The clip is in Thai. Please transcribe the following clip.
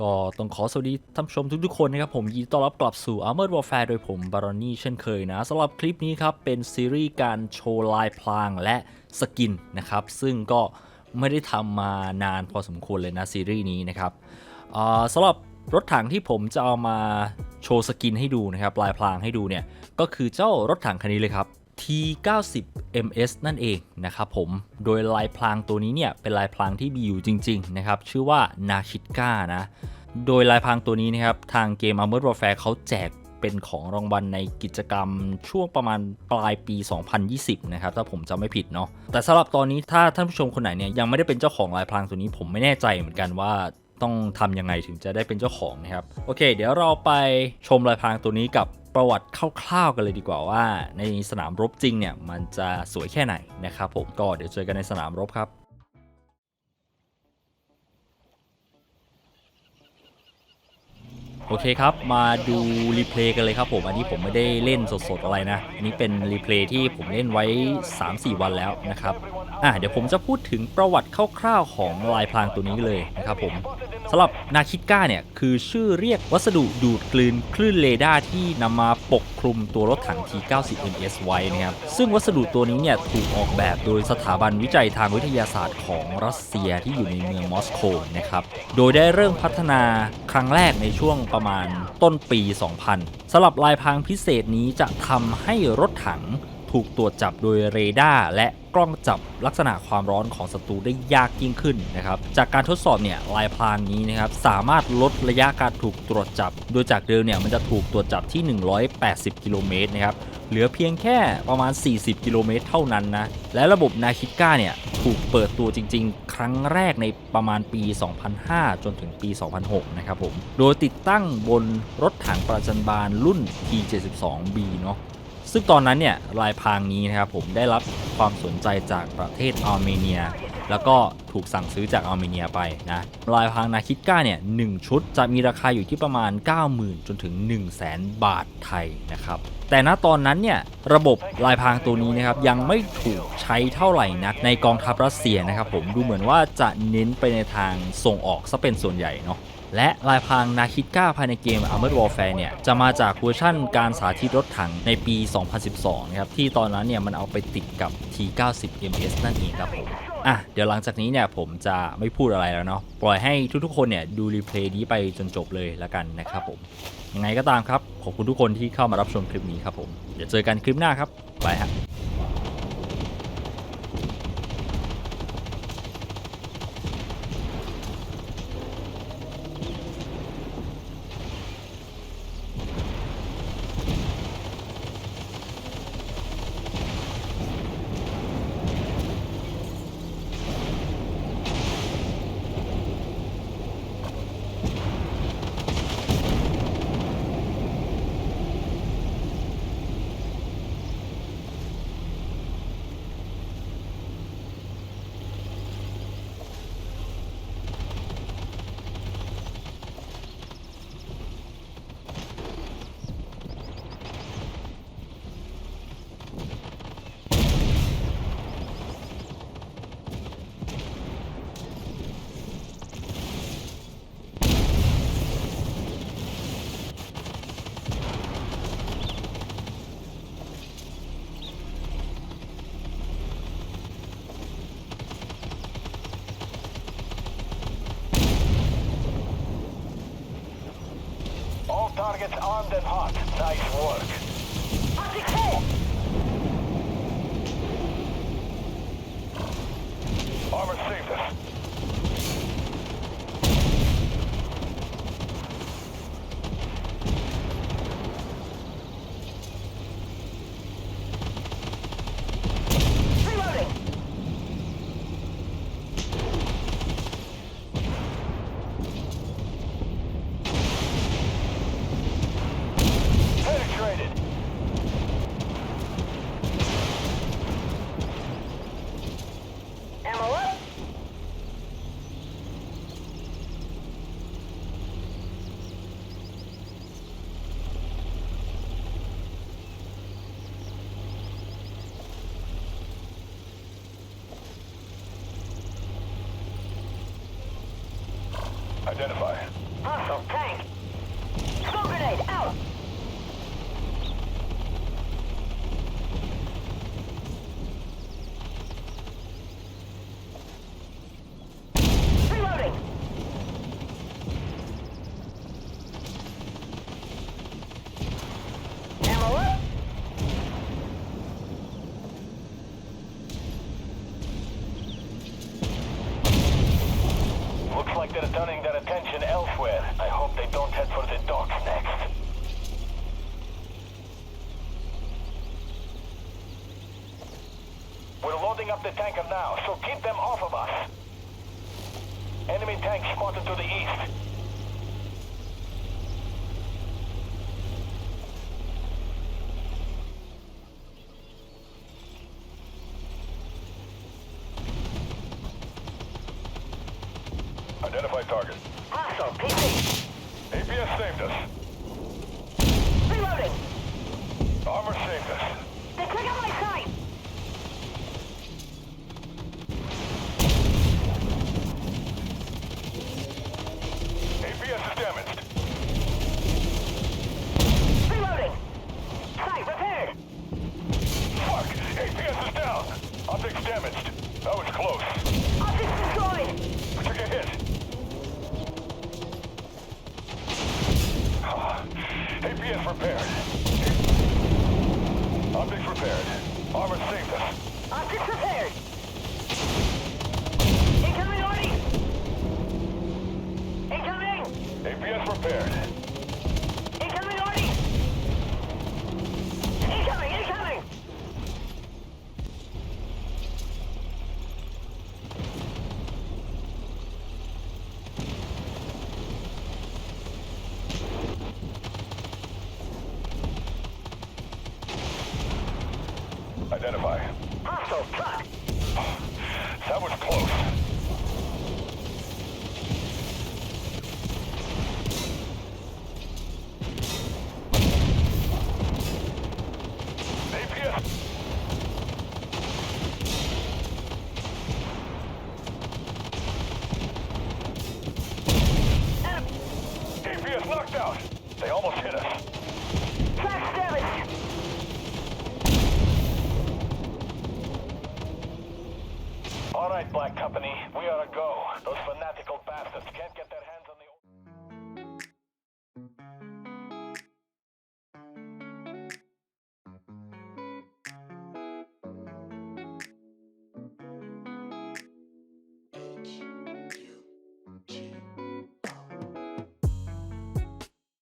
ก็ต้องขอสวัสดีท่านผู้ชมทุกๆคนนะครับ ผมยินดีต้อนรับกลับสู่ Armored Warfare โดยผมบารอนี่เช่นเคยนะสำหรับคลิปนี้ครับ เป็นซีรีส์การโชว์ลายพลางและสกินนะครับ ซึ่งก็ไม่ได้ทำมานานพอสมควรเลยนะซีรีส์นี้นะครับสำหรับรถถังที่ผมจะเอามาโชว์สกินให้ดูนะครับลายพลางให้ดูเนี่ยก็คือเจ้ารถถังคันนี้เลยครับ T90 MS นั่นเองนะครับผม โดยลายพลางตัวนี้เนี่ยเป็นลายพลางที่มีอยู่จริงๆนะครับ ชื่อว่านาชิก้านะ โดยลายพรางตัวนี้นะครับ ทางเกม Armored Warfare เขาแจกเป็นของรางวัลในกิจกรรมช่วงประมาณปลายปี 2020 นะครับ ถ้าผมจำไม่ผิดเนาะ แต่สำหรับตอนนี้ถ้าท่านผู้ชมคนไหนเนี่ยยังไม่ได้เป็นเจ้าของลายพรางตัวนี้ผมไม่แน่ใจเหมือนกันว่าต้องทำยังไงถึงจะได้เป็นเจ้าของนะครับ โอเค เดี๋ยวเราไปชมลายพรางตัวนี้กับ ประวัติคร่าวๆกันเลยดีกว่าว่า ในสนามรบจริงเนี่ยมันจะสวยแค่ไหนนะครับผมก็เดี๋ยวเจอกันในสนามรบครับโอเคครับ มาดูรีเพลย์กันเลยครับผม อันนี้ผมไม่ได้เล่นสดๆอะไรนะ อันนี้เป็นรีเพลย์ที่ผมเล่นไว้ 3-4 วันแล้วนะครับ อะเดี๋ยวผมจะพูดถึงประวัติคร่าวๆของลายพรางตัวนี้เลยนะครับผมำหรับนาคิก้าเนี่ย คือชื่อเรียกวัสดุดูดกลืนคลื่นเรดาร์ที่นำมาปกคลุมตัวรถถัง T90 MS ไว้นะครับ ซึ่งวัสดุตัวนี้เนี่ยถูกออกแบบโดยสถาบันวิจัยทางวิทยาศาสตร์ของรัสเซียที่อยู่ในเมืองมอสโกนะครับ โดยได้เริ่มพัฒนาครั้งแรกในช่วงประมาณต้นปี 2000สำหรับลายพรางพิเศษนี้จะทำให้รถถัง ถูกตรวจจับโดยเรดาร์และกล้องจับลักษณะความร้อนของศัตรูได้ยากยิ่งขึ้นนะครับจากการทดสอบเนี่ยลายพรางนี้นะครับสามารถลดระยะการถูกตรวจจับ โดยจากเดิมเนี่ยมันจะถูกตรวจจับที่ 180 กิโลเมตรนะครับเหลือเพียงแค่ประมาณ 40 กิโลเมตรเท่านั้นนะและระบบนาคิก้าเนี่ยถูกเปิดตัวจริง ๆ ครั้งแรกในประมาณปี 2005 จนถึงปี 2006 นะครับผม โดยติดตั้งบนรถถังประจันบาลรุ่น T72B เนาะ ซึ่งตอนนั้นเนี่ยลายพรางนี้นะครับผมได้รับความสนใจจากประเทศอาร์เมเนีย แล้วก็ถูกสั่งซื้อจากอาร์เมเนียไปนะลายพรางนาคิดก้าเนี่ยหนึ่งชุดจะมีราคาอยู่ที่ประมาณ 90,000 จนถึง 1 0 0 0 0แบาทไทยนะครับแต่ณตอนนั้นเนี่ยระบบลายพรางตัวนี้นะครับยังไม่ถูกใช้เท่าไหร่นักในกองทัพรัสเซียนะครับผมดูเหมือนว่าจะเน้นไปในทางส่งออกซะเป็นส่วนใหญ่เนาะ และลายพรางนาคิดก้าภายในเกม Armored Warfare เนี่ย จะมาจากเวอร์ชั่นการสาธิตรถถังในปี 2012 นะครับ ที่ตอนนั้นเนี่ย มันเอาไปติดกับ T90 MS นั่นเองครับผม อะ เดี๋ยวหลังจากนี้เนี่ย ผมจะไม่พูดอะไรแล้วเนาะปล่อยให้ทุกๆคนเนี่ย ดูรีเพลย์นี้ไปจนจบเลยละกันนะครับผม ยังไงก็ตามครับ ขอบคุณทุกคนที่เข้ามารับชมคลิปนี้ครับผม เดี๋ยวเจอกันคลิปหน้าครับบายฮะ targets armed and hot. Nice work. Full. Armor Identify. Hostile tank. Turning their attention elsewhere. I hope they don't head for the docks next. We're loading up the tanker now, so keep them off of us. Enemy tank spotted to the east. Identify target. Hostile, PC. APS saved us. Reloading. Armor saved us. Object prepared. Object prepared. Armor safe. Object prepared. Incoming Arnie! Incoming! APS prepared. Identify. Hostile truck. That was close. Knocked out. They almost hit us. Company, we are a go.